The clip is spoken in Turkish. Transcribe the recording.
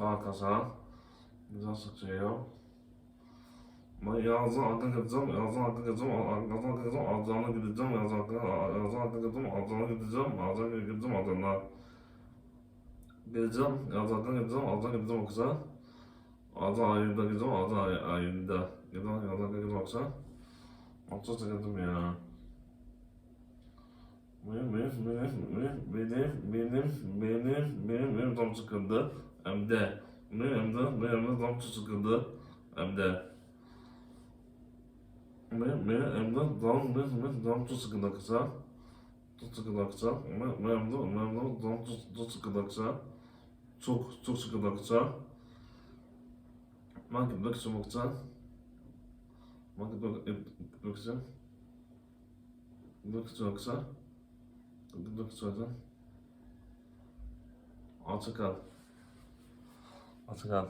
Arkadaşlar. Güzel sıkıyor. Ben yazı arka gideceğim, yazı arka gideceğim, yazı arka gideceğim, ağzına gideceğim, yazı arka, yazı arka gideceğim, ağzına gideceğim, ağzına gideceğim, ağzına. Gideceğim, yazı arka gideceğim, ağzına gideceğim oksa. Ağzı ayında gideceğim, ağzı ay ayında. Gideceğim, yazı arka gideceğim oksa. Oksa sıkıldım ya. Benim, benim, benim, benim, benim, benim, benim, benim tam sıkıldı. Hem de, benim hem de, benim hem de tam sıkıldı. Hem de. Benim, benim hem de tam, benim, benim tam çok sıkıldı kısa. Çok sıkıldı kısa. Benim, benim de, benim de tam çok, çok sıkıldı kısa. Çok, çok sıkıldı kısa. Ben gitmek istiyorum kısa. Ben gitmek, gitmek istiyorum. Gitmek istiyorum kısa. Gitmek istiyorum. Açık kal. Açık kal.